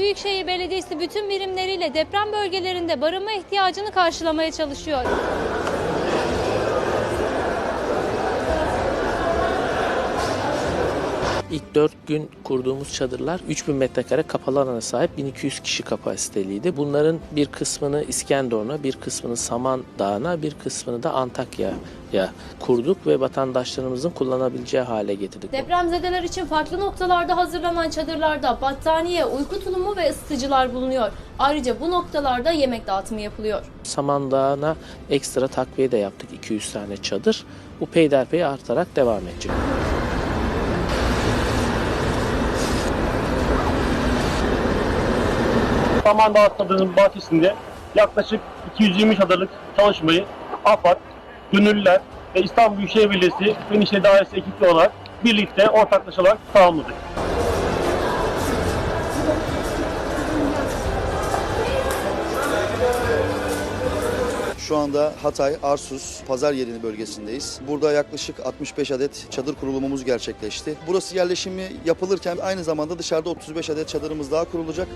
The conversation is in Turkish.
Büyükşehir Belediyesi bütün birimleriyle deprem bölgelerinde barınma ihtiyacını karşılamaya çalışıyor. İlk 4 gün kurduğumuz çadırlar 3000 metrekare kapalı alana sahip 1200 kişi kapasiteliydi. Bunların bir kısmını İskenderun'a, bir kısmını Samandağ'ına, bir kısmını da Antakya'ya kurduk ve vatandaşlarımızın kullanabileceği hale getirdik. Depremzedeler için farklı noktalarda hazırlanan çadırlarda battaniye, uyku tulumu ve ısıtıcılar bulunuyor. Ayrıca bu noktalarda yemek dağıtımı yapılıyor. Samandağ'ına ekstra takviye de yaptık 200 tane çadır. Bu peyderpey artarak devam edecek. Samandağ Stadı'nın bahçesinde yaklaşık 220 çadırlık çalışmayı AFAD, Gönüllüler ve İstanbul Büyükşehir Belediyesi Fen İşleri Dairesi ekipli olarak birlikte ortaklaşa olarak tamamladık. Şu anda Hatay, Arsus, Pazar Yeri bölgesindeyiz. Burada yaklaşık 65 adet çadır kurulumumuz gerçekleşti. Burası yerleşimi yapılırken aynı zamanda dışarıda 35 adet çadırımız daha kurulacak.